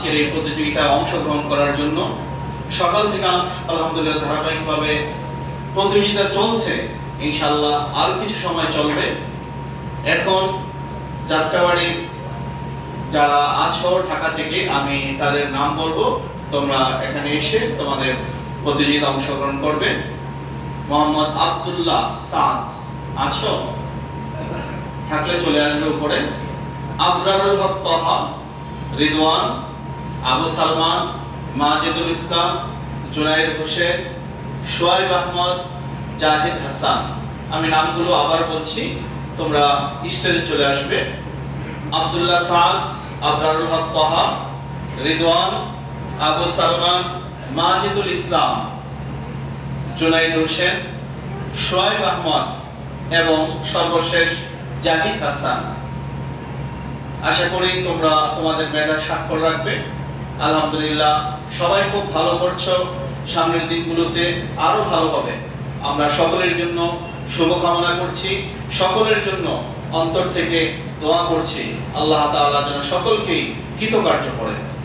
আজকের এই প্রতিযোগিতায় অংশগ্রহণ করার জন্য সকাল থেকে আলহামদুলিল্লাহ ধারাবাহিকভাবে প্রতিযোগিতা চলছে। ইনশাল্লাহ আরও কিছু সময় চলবে। এখন যাত্রাবাড়ির যারা আছো ঢাকা থেকে, আমি তাদের নাম বলব। তোমরা এখানে এসে তোমাদের প্রতিযোগিতা অংশগ্রহণ করবে। মোহাম্মদ আবদুল্লাহ সাদ, আছো? থাকলে চলে আসবে উপরে। আবরারুল হক তহা, রিদওয়ান আবু সালমান, মাজিদুল ইসলাম, জুনাইদ হোসেন, সোয়াইব আহমদ, জাহিদ হাসান। আমি নামগুলো আবার বলছি, তোমরা স্টেজে চলে আসবে। আব্দুল্লাহ সাদ, আবরারুল হক তহা, রিদওয়ান, আবু সালমান, মাজিদুল ইসলাম, জুনাইদ হোসেন, সোয়াইব আহমদ এবং সর্বশেষ জাহিদ হাসান। আশা করি তোমরা তোমাদের মেধার স্বাক্ষর রাখবে। আলহামদুলিল্লাহ, সবাই খুব ভালো করছ। সামনের দিনগুলোতে আরও ভালো হবে। আমরা সকলের জন্য শুভকামনা করছি। সকলের জন্য অন্তর থেকে দোয়া করছি। আল্লাহ তাআলা যেন সকলকেই কৃতকার্য করেন